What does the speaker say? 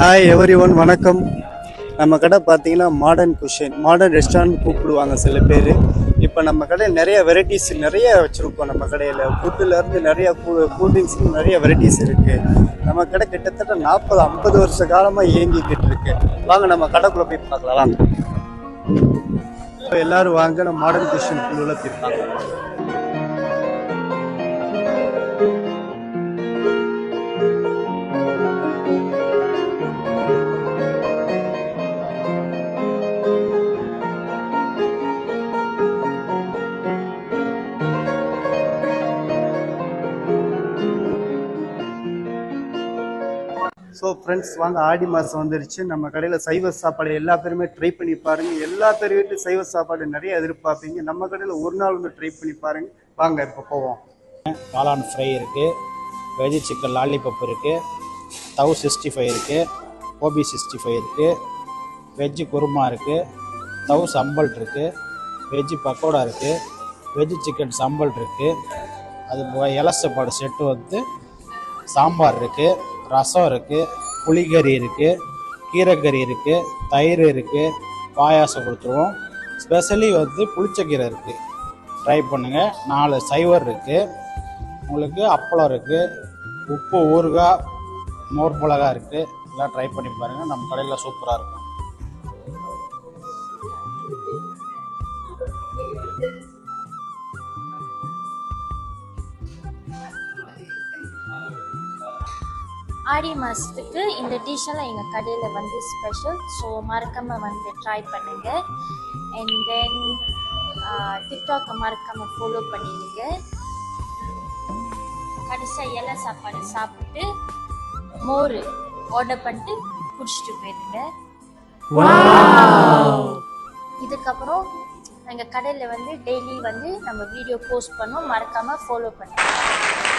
Hi every one வணக்கம். நம்ம கடை பார்த்தீங்கன்னா மாடர்ன் குஷன் மாடர்ன் ரெஸ்டாரண்ட் கூப்பிடுவாங்க சில பேர். இப்போ நம்ம கடையில் நிறைய வெரைட்டிஸ் நிறைய வச்சுருக்கோம் நம்ம கடையில். ஃபுட்டுலேருந்து நிறையா கூல் ட்ரிங்க்ஸ் நிறைய வெரைட்டிஸ் இருக்குது நம்ம கடை கிட்டத்தட்ட நாற்பது ஐம்பது வருஷ காலமாக இயங்கிக்கிட்டு இருக்கு. வாங்க நம்ம கடைக்குள்ளே போய் பார்க்கலாம். வாங்க. இப்போ எல்லோரும் வாங்க நம்ம மாடர்ன் குஷன் குழுவில் போய் பார்க்கலாம். ஸோ ஃப்ரெண்ட்ஸ் வாங்க ஆடி மாதம் வந்துருச்சு. நம்ம கடையில் சைவ சாப்பாடு எல்லா பேருமே ட்ரை பண்ணி பாருங்கள் எல்லா பேர் வீட்லையும் சைவ சாப்பாடு நிறைய எதிர்பார்ப்பீங்க. நம்ம கடையில் ஒரு நாள் வந்து ட்ரை பண்ணி பாருங்கள் வாங்க இப்போ போவோம். காளான் ஃப்ரை இருக்குது வெஜ் சிக்கன் லாலிபப் இருக்குது தவ் சிக்ஸ்டி ஃபைவ் இருக்குது கோபி சிக்ஸ்டி ஃபைவ் இருக்குது வெஜ்ஜு குருமா இருக்குது தவ் சம்பல் இருக்குது வெஜ்ஜு பக்கோடா இருக்குது வெஜ்ஜு சிக்கன் சம்பல் இருக்குது அது போக இலசப்பாடு செட்டு வந்து சாம்பார் இருக்குது ரசம் இருக்குது புளிக்கறி இருக்குது கீரைக்கறி இருக்குது தயிர் இருக்குது பாயாசம் கொடுத்துருவோம். ஸ்பெஷலி வந்து புளிச்சக்கீரை இருக்குது ட்ரை பண்ணுங்கள் நாலு சைவர் இருக்குது உங்களுக்கு அப்பளம் இருக்குது உப்பு ஊறுகாய் மோர் மிளகா இருக்குது எல்லாம் ட்ரை பண்ணி பாருங்கள் நம்ம கடையில் சூப்பராக இருக்கும். ஆடி மாதத்துக்கு இந்த டிஷ்ஷெல்லாம் எங்கள் கடையில் வந்து ஸ்பெஷல் ஸோ மறக்காமல் வந்து ட்ரை பண்ணுங்கள் அண்ட் தென் டிக்டாக்கை மறக்காமல் ஃபாலோ பண்ணிடுங்க. கடைசியாக இலை சாப்பாடு சாப்பிட்டு மோர் ஆர்டர் பண்ணிட்டு குடிச்சிட்டு போயிடுங்க இதுக்கப்புறம் எங்கள் கடையில் வந்து டெய்லி வந்து நம்ம வீடியோ போஸ்ட் பண்ணோம் மறக்காமல் ஃபாலோ பண்ணுங்கள்